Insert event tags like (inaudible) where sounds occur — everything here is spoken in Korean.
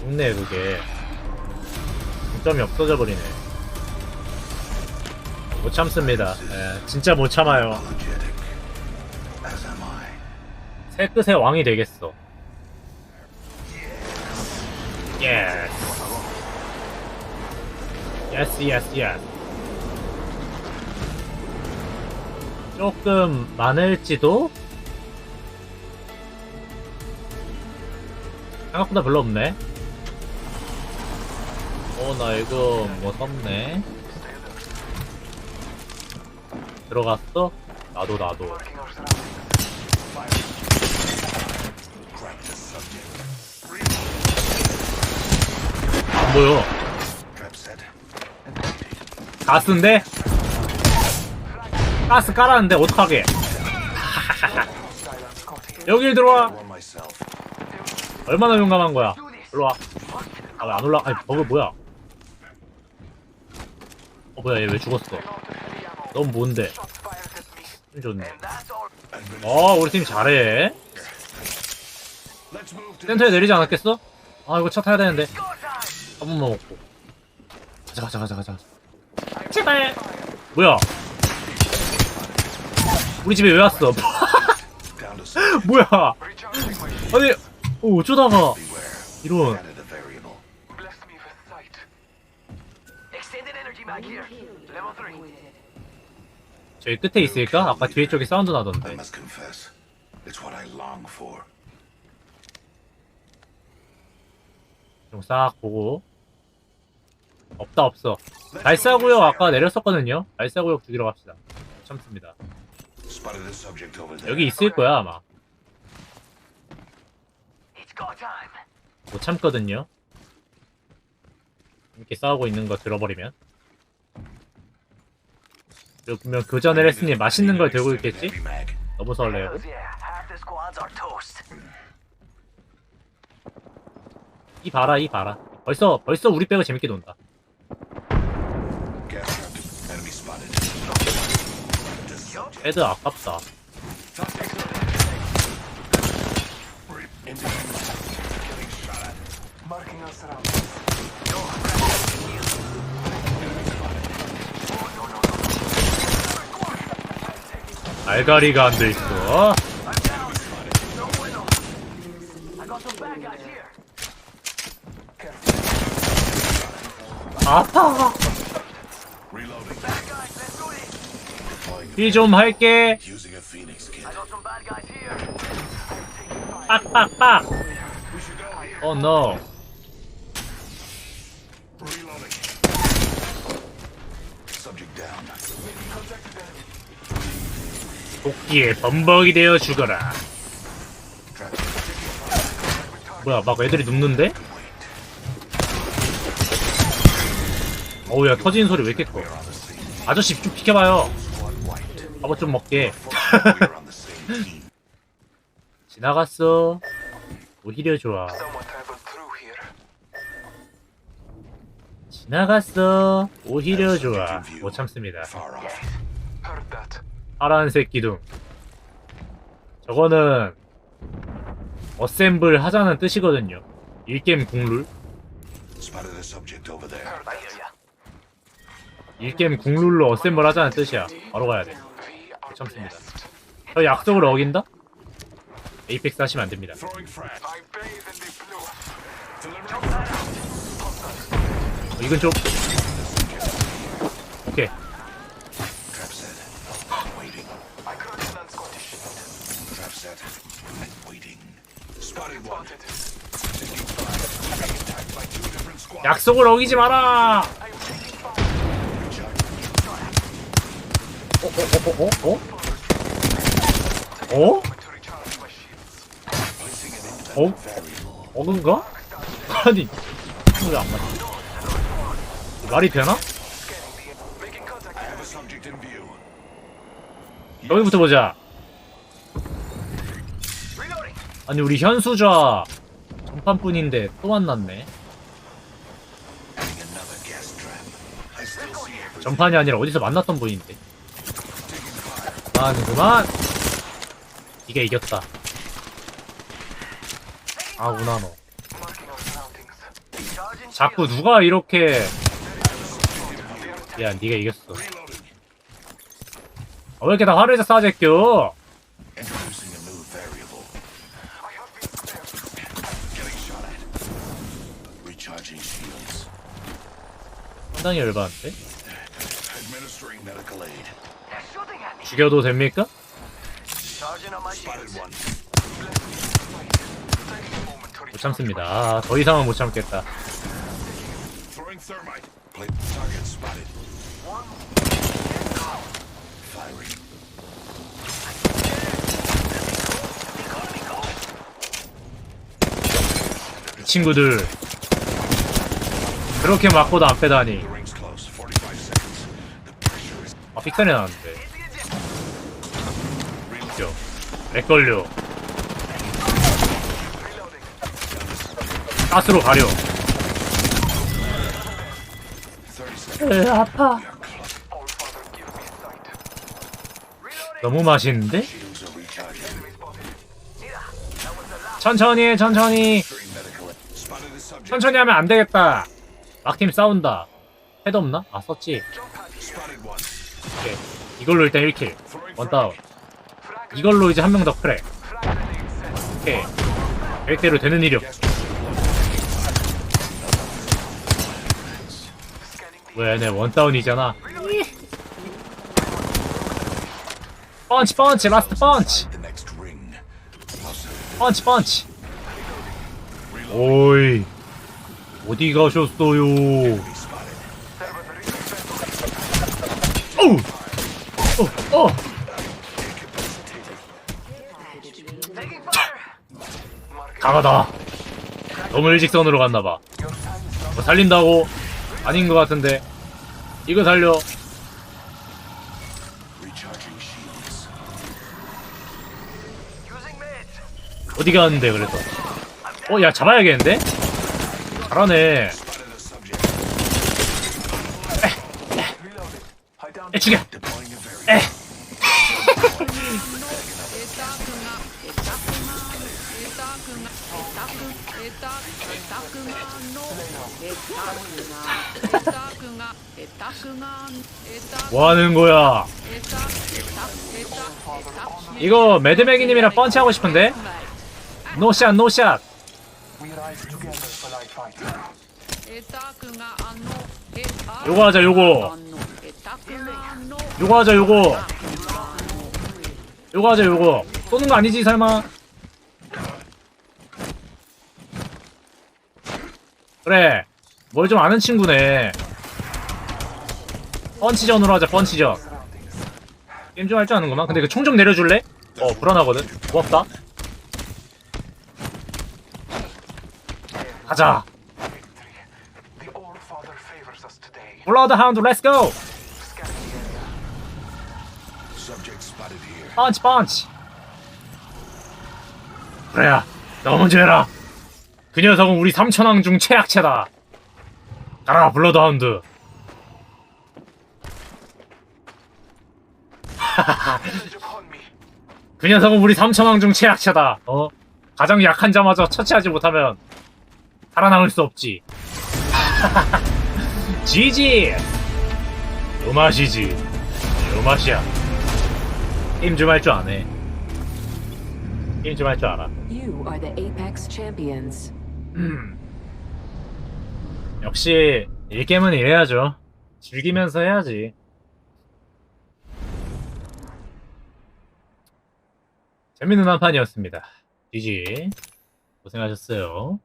죽네 그게. 중점이 없어져 버리네. 못 참습니다. 예, 진짜 못 참아요. 새 끝의 왕이 되겠어. 예스 예스 예스 예스 조금 많을지도 생각보다 별로 없네 어 나 이거 뭐 썼네 들어갔어? 나도 나도 안 보여. 가스인데? 가스 깔았는데 어떡하게 (laughs) 여길 들어와. 얼마나 용감한 거야 일로와 아 왜 안 올라 아니 버그 뭐야 어 뭐야 얘 왜 죽었어 넌 뭔데 힘 좋네 어 우리 팀 잘해 센터에 내리지 않았겠어? 아 이거 차 타야 되는데 한 번만 먹고 가자 가자 가자 가자 제발 뭐야 우리 집에 왜 왔어. 뭐야 아니 어, 어쩌다가. 이런 here. Level 3. 저기 끝에 있을까? 아까 뒤에 쪽에 사운드 나던데. 좀 싹 보고 없다 없어 발사구역 아까 내렸었거든요 발사구역 죽이러 갑시다 참습니다. 여기 있을 거야 아마. 못 참거든요 이렇게 싸우고 있는 거 들어버리면 그리고 분명 교전을 했으니 맛있는 걸 들고 있겠지? 너무 설레요. 이 봐라 이 봐라 벌써 벌써 우리 빼고 재밌게 논다. 헤드 아깝다 알가리가 안 돼 있어. 아파 Reloading. Bad guys, let's do this. Deploying. 일좀 할게 phoenix kit. I got some bad guys here. 빡빡빡 We should go here. 어 노. Reloading. Subject down. 도끼에 범벅이 되어 죽어라. 뭐야 막 애들이 눕는데? 어우 야 터지는 소리 왜 이렇게 커. 아저씨 좀 비켜봐요. 밥을 좀 먹게. 지나갔어 오히려 좋아. 지나갔어 오히려 좋아 못 참습니다 파란색 기둥 저거는 어셈블 하자는 뜻이거든요 일겜 국룰. 일겜 국룰로 어셈블 하자는 뜻이야 바로 가야 돼 참습니다. 저 약속을 어긴다? 에이펙스 하시면 안 됩니다 어, 이건 좀 약속을 어기지 마라. 어? 어? 어? 어? 어? 어? An Oh. independent variable. 어근가? 아니 왜안 맞지? 말이 되나? 여기부터 보자 아니 우리 현수좌 전판뿐인데 또 만났네. 전판이 아니라 어디서 만났던 분인데 fire. 그만 이게 이겼다 아 surroundings. Recharging 자꾸. 누가 이렇게 야 니가 이겼어 아, 왜 이렇게 다 화를 쏴 제껴 Recharging shields. 상당히 열받는데 Administering medical aid. They're shooting at me. 죽여도 됩니까? Charging on my Spotted shields. one. Taking a moment to 못 recharge 참습니다 아, 더 이상은 못 참겠다 Throwing thermite. Plate target spotted. One. Firing. 이 친구들 그렇게 맞고도 안 빼다니 The ring's close. 45 seconds. The pressure is 아 픽셀이 나는데 웃겨 렉 걸려 가스로 가려 30 seconds. 에 아파. 너무 맛있는데? 천천히 해 천천히. 천천히 하면 안 되겠다 막팀 싸운다 헤드 없나? 아 썼지. 오케이 이걸로 일단 1킬 Throwing 원다운 이걸로 이제 한 명더 set. 오케이 계획대로 되는 일이 없 gas trap. Scanning the 왜, 내 원다운이잖아 펀치 펀치 라스트 펀치. 펀치 펀치 오이 어디 가셨어요. 어우 어, 어. 강하다 너무 일직선으로 갔나봐. 뭐 살린다고? 아닌 것 같은데 이거 살려. 어디 갔는데 그래서 어 야 잡아야겠는데? 잘하네. 에 죽여. 에 뭐하는 거야 이거 매드매기님이랑 펀치하고 싶은데? 노샷 노샷 요거 하자 요거. 요거 하자 요거. 요거 하자 요거. 쏘는 거 아니지 설마? 그래. 뭘 좀 아는 친구네. 펀치전으로 하자 펀치전. 게임 좀 할 줄 아는구만. 근데 그 총 좀 내려줄래? 어 불안하거든. 고맙다. 가자 블러드 하운드 렛츠고. 펀치 펀치 그래야 너 먼저 해라 그 녀석은 우리 삼천왕 중 최약체다 가라 블러드 하운드 Message upon me. 그 녀석은 우리 삼천왕 중 최약체다 어? 가장 약한 자마저 처치하지 못하면 살아남을 수 없지 (laughs) 지지 요 맛이지 요 맛이야 게임 좀 할 줄 아네 게임 좀 할 줄 알아 You are the Apex champions. (clears throat) 역시 일게임은 이래야죠. 즐기면서 해야지. 재밌는 한 판이었습니다. GG 고생하셨어요.